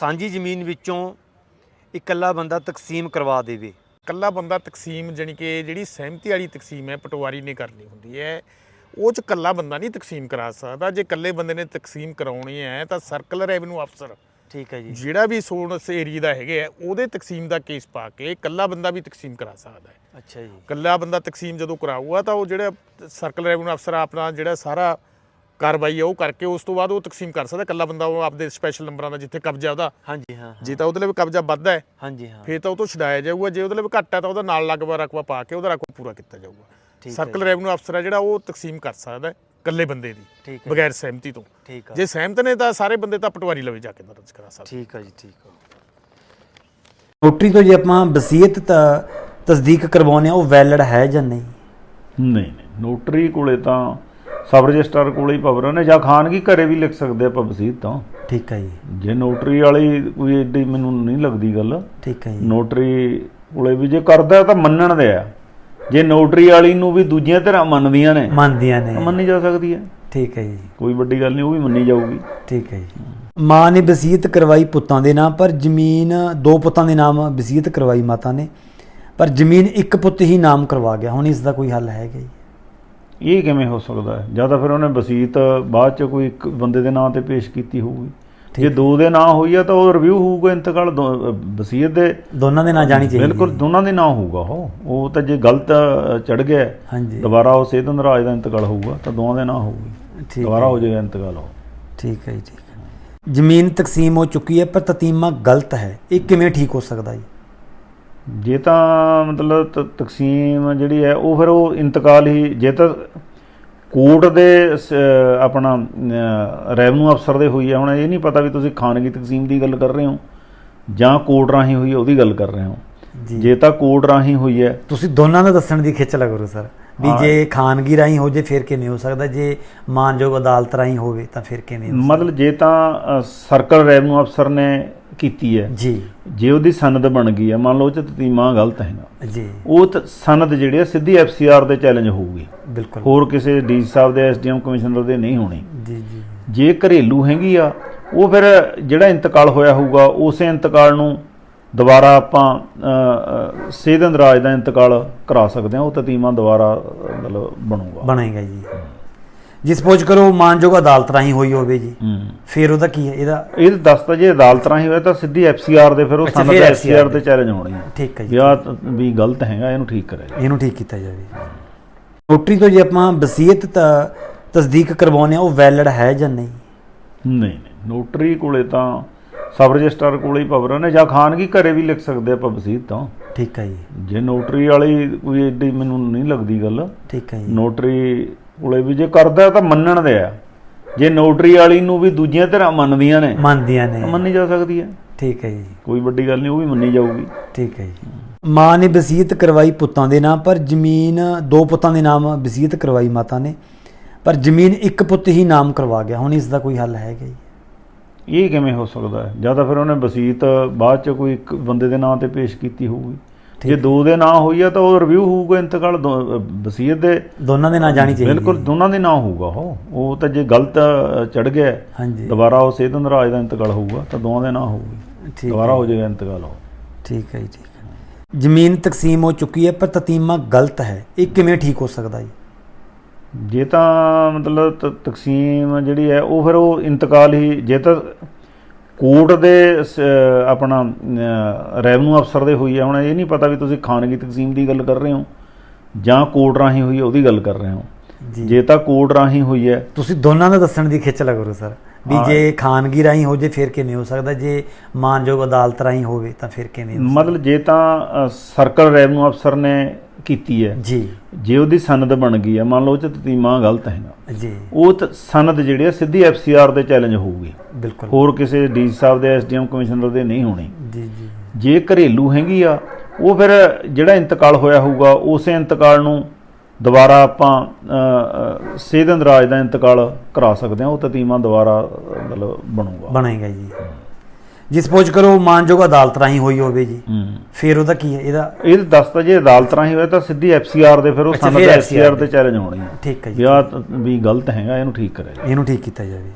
ਸਾਂਝੀ ਜ਼ਮੀਨ ਵਿੱਚੋਂ ਇਕੱਲਾ ਬੰਦਾ ਤਕਸੀਮ ਕਰਵਾ ਦੇਵੇ। ਕੱਲਾ ਬੰਦਾ ਤਕਸੀਮ ਜਾਣੀ ਕਿ ਜਿਹੜੀ ਸਹਿਮਤੀ ਵਾਲੀ ਤਕਸੀਮ ਹੈ ਪਟਵਾਰੀ ਨੇ ਕਰਨੀ ਹੁੰਦੀ ਹੈ ਉਹ ਚ ਕੱਲਾ ਬੰਦਾ ਨਹੀਂ ਤਕਸੀਮ ਕਰਾ ਸਕਦਾ। ਜੇ ਇਕੱਲੇ ਬੰਦੇ ਨੇ ਤਕਸੀਮ ਕਰਾਉਣੀ ਹੈ ਤਾਂ ਸਰਕਲ ਰੈਵਨਿਊ ਅਫਸਰ। ਠੀਕ ਹੈ ਜੀ। ਜਿਹੜਾ ਵੀ ਸੋਨ ਉਸ ਏਰੀਆ ਦਾ ਹੈਗੇ ਆ ਉਹਦੇ ਤਕਸੀਮ ਦਾ ਕੇਸ ਪਾ ਕੇ ਕੱਲਾ ਬੰਦਾ ਵੀ ਤਕਸੀਮ ਕਰਾ ਸਕਦਾ ਹੈ। ਅੱਛਾ ਜੀ। ਕੱਲਾ ਬੰਦਾ ਤਕਸੀਮ ਜਦੋਂ ਕਰਾਊਗਾ ਤਾਂ ਉਹ ਜਿਹੜਾ ਸਰਕਲ ਰੈਵਨਿਊ ਅਫਸਰ ਆਪਣਾ ਜਿਹੜਾ ਸਾਰਾ ਕਾਰਵਾਈ ਹੈ ਉਹ ਕਰਕੇ ਉਸ ਤੋਂ ਬਾਅਦ ਉਹ ਤਕਸੀਮ ਕਰ ਸਕਦਾ ਕੱਲਾ ਬੰਦਾ ਉਹ ਆਪਦੇ ਸਪੈਸ਼ਲ ਨੰਬਰਾਂ ਦਾ ਜਿੱਥੇ ਕਬਜ਼ਾ ਉਹਦਾ। ਹਾਂਜੀ ਹਾਂ। ਜੇ ਤਾਂ ਉਹਦੇ ਲਈ ਕਬਜ਼ਾ ਵੱਧਦਾ ਹੈ ਹਾਂਜੀ ਹਾਂ। ਫੇਰ ਤਾਂ ਉਹ ਤੋਂ ਛਡਾਇਆ ਜਾਊਗਾ ਜੇ ਉਹਦੇ ਲਈ ਘੱਟ ਹੈ ਤਾਂ ਉਹਦਾ ਨਾਲ ਲੱਗਵਾ ਰਕਬਾ ਪਾ ਕੇ ਉਹਦਾ ਰਕਬਾ ਪੂਰਾ ਕੀਤਾ ਜਾਊਗਾ। ਸਰਕਲ ਰੈਵਨਿਊ ਅਫਸਰ ਹੈ ਜਿਹੜਾ ਉਹ ਤਕਸੀਮ ਕਰ ਸਕਦਾ ਹੈ ਇਕੱਲੇ ਬੰਦੇ ਦੀ ਠੀਕ ਹੈ ਬਗੈਰ ਸਹਿਮਤੀ ਤੋਂ। ਠੀਕ ਹੈ ਜੇ ਸਹਿਮਤ ਨੇ ਤਾਂ ਸਾਰੇ ਬੰਦੇ ਤਾਂ ਪਟਵਾਰੀ ਲਵੇ ਜਾ ਕੇ ਦਰਜ ਕਰਾ ਸਕਦੇ। ਠੀਕ ਹੈ ਜੀ ਠੀਕ ਹੈ ਨੋਟਰੀ ਤੋਂ ਜੇ ਆਪਾਂ ਵਸੀਅਤ ਤ- ਤਸਦੀਕ ਕਰਵਾਉਂਦੇ ਆ ਉਹ ਵੈਲਿਡ ਹੈ ਜਾਂ ਨਹੀਂ? ਨਹੀਂ ਨਹੀਂ। ਨੋਟਰੀ ਕੋਲੇ ਤਾਂ ਸਬ ਰਜਿਸਟਰ ਕੋਲੇ ਹੀ ਪਾਵਰ ਨੇ ਜਾਂ ਖਾਨਗੀ ਘਰੇ ਵੀ ਲਿਖ ਸਕਦੇ ਆਪਾਂ ਵਸੀਅਤ ਤਾਂ? ਠੀਕ ਹੈ ਜੀ। ਜੇ ਨੋਟਰੀ ਵਾਲੀ ਕੋਈ ਏਡੀ ਮੈਨੂੰ ਨਹੀਂ ਲੱਗਦੀ ਗੱਲ। ਠੀਕ ਹੈ ਜੀ। ਨੋਟਰੀ ਕੋਲੇ ਵੀ ਜੇ ਕਰਦਾ ਤਾਂ ਮੰਨਣ ਦੇ ਆ। ਜੇ ਨੋਟਰੀ ਵਾਲੀ ਨੂੰ ਵੀ ਦੂਜੀਆਂ ਧਿਰਾਂ ਮੰਨਦੀਆਂ ਨੇ ਮੰਨਦੀਆਂ ਨੇ। ਮੰਨੀ ਜਾ ਸਕਦੀ ਹੈ ਠੀਕ ਹੈ ਜੀ। ਕੋਈ ਵੱਡੀ ਗੱਲ ਨਹੀਂ ਉਹ ਵੀ ਮੰਨੀ ਜਾਊਗੀ। ਠੀਕ ਹੈ ਜੀ। ਮਾਂ ਨੇ ਵਸੀਅਤ ਕਰਵਾਈ ਪੁੱਤਾਂ ਦੇ ਨਾਮ ਪਰ ਜ਼ਮੀਨ ਦੋ ਪੁੱਤਾਂ ਦੇ ਨਾਮ ਵਸੀਅਤ ਕਰਵਾਈ ਮਾਤਾ ਨੇ। ਪਰ ਜ਼ਮੀਨ ਇੱਕ ਪੁੱਤ ਹੀ ਨਾਮ ਕਰਵਾ ਗਿਆ ਹੁਣ ਇਸ ਦਾ ਕੋਈ ਹੱਲ ਹੈਗਾ ਜੀ। ਇਹ ਕਿਵੇਂ ਹੋ ਸਕਦਾ ਹੈ? ਜਾਂ ਤਾਂ ਫਿਰ ਉਹਨੇ ਵਸੀਅਤ ਬਾਅਦ ਚ ਕੋਈ ਇੱਕ ਬੰਦੇ ਦੇ ਨਾਂ ਤੇ ਪੇਸ਼ ਕੀਤੀ ਹੋਊਗੀ। ਜੇ ਦੋ ਦੇ ਨਾਂ ਹੋਈ ਆ ਤਾਂ ਉਹ ਰਿਵਿਊ ਹੋਊਗਾ ਇੰਤਕਾਲ ਵਸੀਅਤ ਦੇ। ਦੋਨਾਂ ਦੇ ਨਾਂ ਜਾਣੀ ਚਾਹੀਦੀ ਬਿਲਕੁਲ। ਦੋਨਾਂ ਦੇ ਨਾਂ ਹੋਊਗਾ ਉਹ। ਉਹ ਤਾਂ ਜੇ ਗਲਤ ਚੜ ਗਿਆ ਦੁਬਾਰਾ ਉਹ ਸੇਧਨ ਰਾਜ ਦਾ ਇੰਤਕਾਲ ਹੋਊਗਾ ਤਾਂ ਦੋਵਾਂ ਦੇ ਨਾਂ ਹੋਊਗੀ। ਠੀਕ ਦੁਬਾਰਾ ਹੈ ਹੋ ਜਾਏਗਾ ਇੰਤਕਾਲ ਉਹ। ਠੀਕ ਹੈ ਜੀ ਠੀਕ ਹੈ। ਜ਼ਮੀਨ ਤਕਸੀਮ ਹੋ ਚੁੱਕੀ ਹੈ ਪਰ ਤਤੀਮਾ ਗਲਤ ਹੈ। ਇਹ ਕਿਵੇਂ ਠੀਕ ਹੋ ਸਕਦਾ ਜੀ? ਜੇ ਤਾਂ ਮਤਲਬ ਤਕਸੀਮ ਜਿਹੜੀ ਹੈ ਉਹ ਫਿਰ ਉਹ ਇੰਤਕਾਲ ਹੀ ਜੇ ਤਾਂ ਕੋਰਟ ਦੇ ਆਪਣਾ ਰੈਵਨਿਊ ਅਫਸਰ ਦੇ ਹੋਈ ਹੈ ਹੁਣ ਇਹ ਨਹੀਂ ਪਤਾ ਵੀ ਤੁਸੀਂ ਖਾਨਗੀ ਤਕਸੀਮ ਦੀ ਗੱਲ ਕਰ ਰਹੇ ਹੋ ਜਾਂ ਕੋਰਟ ਰਾਹੀਂ ਹੋਈ ਹੈ ਉਹਦੀ ਗੱਲ ਕਰ ਰਹੇ ਹੋ। ਜੀ। ਜੇ ਤਾਂ ਕੋਰਟ ਰਾਹੀਂ ਹੋਈ ਹੈ ਤੁਸੀਂ ਦੋਨਾਂ ਦਾ ਦੱਸਣ ਦੀ ਖਿੱਚ ਲਗੋ ਸਰ। ਵੀ ਹਾਂ। ਜੇ ਖਾਨਗੀ ਰਾਹੀਂ ਹੋ ਜੇ ਫਿਰ ਕਿਵੇਂ ਹੋ ਸਕਦਾ? ਜੇ ਮਾਨਯੋਗ ਅਦਾਲਤ ਰਾਹੀਂ ਹੋਵੇ ਤਾਂ ਫਿਰ ਕਿਵੇਂ ਹੋ ਮਤਲਬ ਜੇ ਤਾਂ ਸਰਕਲ ਰੈਵਨਿਊ ਅਫਸਰ ਨੇ ਕੀਤੀ ਹੈ। ਜੀ। ਜੇ ਉਹਦੀ ਸਨਦ ਬਣ ਗਈ ਹੈ ਮੰਨ ਲਓ ਚ ਤਤੀਮਾ ਗਲਤ ਹੈਗਾ ਜੀ। ਉਹ ਤ- ਸਨਦ ਜਿਹੜੀ ਹੈ ਸਿੱਧੀ ਐਫਸੀਆਰ ਦੇ ਚੈਲੰਜ ਹੋਊਗੀ। ਬਿਲਕੁਲ। ਹੋਰ ਕਿਸੇ ਡੀ ਸਾਹਿਬ ਦੇ ਐਸਡੀਐਮ ਕਮਿਸ਼ਨਰ ਦੇ ਨਹੀਂ ਹੋਣੀ। ਜੀ ਜੀ। ਜੇ ਘਰੇਲੂ ਹੈਗੀ ਆ ਉਹ ਫਿਰ ਜਿਹੜਾ ਇੰਤਕਾਲ ਹੋਇਆ ਹੋਊਗਾ ਉਸੇ ਇੰਤਕਾਲ ਨੂੰ ਦੁਬਾਰਾ ਆਪਾਂ ਅ, ਅ, ਸੇਧਨ ਰਾਜ ਦਾ ਇੰਤਕਾਲ ਕਰਾ ਸਕਦੇ ਹਾਂ ਉਹ ਤਤੀਮਾ ਦੁਬਾਰਾ ਮਤਲਬ ਬਣੂਗਾ। ਬਣੇਗਾ ਜੀ। ਜੇ ਸਪੋਜ਼ ਕਰੋ ਮਾਨਯੋਗ ਅਦਾਲਤ ਰਾਹੀਂ ਹੋਈ ਹੋਵੇ ਜੀ ਫਿਰ ਉਹਦਾ ਕੀ ਹੈ? ਇਹਦਾ ਇਹ ਦੱਸਦਾ ਜੇ ਅਦਾਲਤ ਰਾਹੀਂ ਹੋਇਆ ਤਾਂ ਸਿੱਧੀ ਐਫਸੀਆਰ ਦੇ ਫਿਰ ਉਹ ਫਿਰ ਐਫਸੀਆਰ ਤੇ ਚੈਲੰਜ ਹੋਣੀ ਹੈ। ਠੀਕ ਹੈ ਜੀ। ਤਾਂ ਵੀ ਗਲਤ ਹੈਗਾ ਇਹਨੂੰ ਠੀਕ ਕਰਿਆ ਜਾਏ। ਇਹਨੂੰ ਠੀਕ ਕੀਤਾ ਜਾਵੇ। ਨੋਟਰੀ ਤੋਂ ਜੇ ਆਪਾਂ ਵਸੀਅਤ ਤ- ਤਸਦੀਕ ਕਰਵਾਉਂਦੇ ਆ ਉਹ ਵੈਲਿਡ ਹੈ ਜਾਂ ਨਹੀਂ? ਨਹੀਂ ਨਹੀਂ। ਨੋਟਰੀ ਕੋਲੇ ਤਾਂ ਸਬ ਰਜਿਸਟਰ ਕੋਲੇ ਹੀ ਪਾਵਰ ਨੇ ਜਾਂ ਖਾਨਗੀ ਘਰੇ ਵੀ ਲਿਖ ਸਕਦੇ ਆਪਾਂ ਵਸੀਅਤ ਤਾਂ? ਠੀਕ ਹੈ ਜੀ। ਜੇ ਨੋਟਰੀ ਵਾਲੀ ਕੋਈ ਏਡੀ ਮੈਨੂੰ ਨਹੀਂ ਲੱਗਦੀ ਗੱਲ। ਠੀਕ ਹੈ ਜੀ। ਨੋਟਰੀ ਕੋਲੇ ਵੀ ਜੇ ਕਰਦਾ ਤਾਂ ਮੰਨਣ ਦੇ ਆ। ਜੇ ਨੋਟਰੀ ਵਾਲੀ ਨੂੰ ਵੀ ਦੂਜੀਆਂ ਧਿਰਾਂ ਮੰਨਦੀਆਂ ਨੇ ਮੰਨਦੀਆਂ ਨੇ। ਮੰਨੀ ਜਾ ਸਕਦੀ ਹੈ। ਠੀਕ ਹੈ ਜੀ। ਕੋਈ ਵੱਡੀ ਗੱਲ ਨਹੀਂ ਉਹ ਵੀ ਮੰਨੀ ਜਾਊਗੀ। ਠੀਕ ਹੈ ਜੀ। ਮਾਂ ਨੇ ਵਸੀਅਤ ਕਰਵਾਈ ਪੁੱਤਾਂ ਦੇ ਨਾਮ ਪਰ ਜ਼ਮੀਨ ਦੋ ਪੁੱਤਾਂ ਦੇ ਨਾਮ ਵਸੀਅਤ ਕਰਵਾਈ ਮਾਤਾ ਨੇ। ਪਰ ਜ਼ਮੀਨ ਇੱਕ ਪੁੱਤ ਹੀ ਨਾਮ ਕਰਵਾ ਗਿਆ ਹੁਣ ਇਸ ਦਾ ਕੋਈ ਹੱਲ ਹੈਗਾ ਜੀ ਇਹ ਕਿਵੇਂ ਹੋ ਸਕਦਾ ਹੈ? ਜਾਂ ਤਾਂ ਫਿਰ ਉਹਨੇ ਵਸੀਅਤ ਬਾਅਦ ਚ ਕੋਈ ਇੱਕ ਬੰਦੇ ਦੇ ਨਾਂ ਤੇ ਪੇਸ਼ ਕੀਤੀ ਹੋਊਗੀ। ਜੇ ਦੋ ਦੇ ਨਾਂ ਹੋਈ ਆ ਤਾਂ ਉਹ ਰਿਵਿਊ ਹੋਊਗਾ ਇੰਤਕਾਲ ਦੋ- ਵਸੀਅਤ ਦੇ। ਦੋਨਾਂ ਦੇ ਨਾਂ ਜਾਣੀ ਚਾਹੀਦੀ ਬਿਲਕੁਲ ਹੈ। ਦੋਨਾਂ ਦੇ ਨਾਂ ਹੋਊਗਾ ਉਹ। ਉਹ ਤਾਂ ਜੇ ਗਲਤ ਚੜ ਗਿਆ ਹੈ, ਹਾਂਜੀ। ਦੁਬਾਰਾ ਉਹ ਸੇਧਨ ਰਾਜ ਦਾ ਇੰਤਕਾਲ ਹੋਊਗਾ ਤਾਂ ਦੋਵਾਂ ਦੇ ਨਾਂ ਹੋਊਗੀ। ਦੁਬਾਰਾ ਹੈ। ਹੋ ਜਾਏਗਾ ਇੰਤਕਾਲ ਉਹ। ਠੀਕ ਹੈ ਜੀ ਠੀਕ ਹੈ। ਜ਼ਮੀਨ ਤਕਸੀਮ ਹੋ ਚੁੱਕੀ ਹੈ ਪਰ ਤਤੀਮਾ ਗਲਤ ਹੈ। ਇਹ ਕਿਵੇਂ ਠੀਕ ਹੋ ਸਕਦਾ ਜੀ? ਜੇ ਤਾਂ ਮਤਲਬ ਤਕਸੀਮ ਜਿਹੜੀ ਹੈ ਉਹ ਫਿਰ ਉਹ ਇੰਤਕਾਲ ਹੀ ਜੇ ਤਾਂ ਕੋਰਟ ਦੇ ਆਪਣਾ ਰੈਵਨਿਊ ਅਫਸਰ ਦੇ ਹੋਈ ਹੈ ਹੁਣ ਇਹ ਨਹੀਂ ਪਤਾ ਵੀ ਤੁਸੀਂ ਖਾਨਗੀ ਤਕਸੀਮ ਦੀ ਗੱਲ ਕਰ ਰਹੇ ਹੋ ਜਾਂ ਕੋਰਟ ਰਾਹੀਂ ਹੋਈ ਉਹਦੀ ਗੱਲ ਕਰ ਰਹੇ ਹੋ। ਜੀ। ਜੇ ਤਾਂ ਕੋਰਟ ਰਾਹੀਂ ਹੋਈ ਹੈ ਤੁਸੀਂ ਦੋਨਾਂ ਦਾ ਦੱਸਣ ਦੀ ਖਿੱਚ ਲਗੋ ਸਰ। ਵੀ ਹਾਂ। ਜੇ ਖਾਨਗੀ ਰਾਹੀਂ ਹੋ ਜੇ ਫਿਰ ਕਿਵੇਂ ਹੋ ਸਕਦਾ? ਜੇ ਮਾਨਯੋਗ ਅਦਾਲਤ ਰਾਹੀਂ ਹੋਵੇ ਤਾਂ ਫਿਰ ਕਿਵੇਂ ਹੋ ਮਤਲਬ ਜੇ ਤਾਂ ਸਰਕਲ ਰੈਵਨਿਊ ਅਫਸਰ ਨੇ ਕੀਤੀ ਹੈ? ਜੀ। ਜੇ ਉਹਦੀ ਸਨਦ ਬਣ ਗਈ ਹੈ ਮੰਨ ਲਓ ਉਹ ਚ ਤਤੀਮਾ ਗਲਤ ਹੈਗਾ ਜੀ। ਉਹ ਸਨਦ ਜਿਹੜੀ ਹੈ ਸਿੱਧੀ ਐਫਸੀਆਰ ਦੇ ਚੈਲੰਜ ਹੋਊਗੀ। ਬਿਲਕੁਲ। ਹੋਰ ਕਿਸੇ ਡੀ ਸਾਹਿਬ ਦੇ ਐਸਡੀਐਮ ਕਮਿਸ਼ਨਰ ਦੇ ਨਹੀਂ ਹੋਣੀ। ਜੀ ਜੀ। ਜੇ ਘਰੇਲੂ ਹੈਗੀ ਆ ਉਹ ਫਿਰ ਜਿਹੜਾ ਇੰਤਕਾਲ ਹੋਇਆ ਹੋਊਗਾ ਉਸੇ ਇੰਤਕਾਲ ਨੂੰ ਦੁਬਾਰਾ ਆਪਾਂ ਸੇਧਨ ਰਾਜ ਦਾ ਇੰਤਕਾਲ ਕਰਾ ਸਕਦੇ ਹਾਂ ਉਹ ਤਤੀਮਾ ਦੁਬਾਰਾ ਮਤਲਬ ਬਣੂਗਾ। ਬਣੇਗਾ ਜੀ। ਜੇ ਸਪੋਜ਼ ਕਰੋ ਮਾਨਯੋਗ ਅਦਾਲਤ ਰਾਹੀਂ ਹੋਈ ਹੋਵੇ ਜੀ। ਫਿਰ ਉਹਦਾ ਕੀ ਹੈ? ਇਹਦਾ ਇਹ ਦੱਸਦਾ ਜੇ ਅਦਾਲਤ ਰਾਹੀਂ ਹੋਇਆ ਤਾਂ ਸਿੱਧੀ ਐਫਸੀਆਰ ਦੇ ਫਿਰ ਉਹ ਸਨਦ ਐਫਸੀਆਰ ਤੇ ਚੈਲੰਜ ਹੋਣੀ ਹੈ। ਠੀਕ ਹੈ ਜੀ। ਵੀ ਗਲਤ ਹੈਗਾ ਇਹਨੂੰ ਠੀਕ ਕਰਿਆ। ਇਹਨੂੰ ਠੀਕ ਕੀਤਾ ਜਾਵੇ।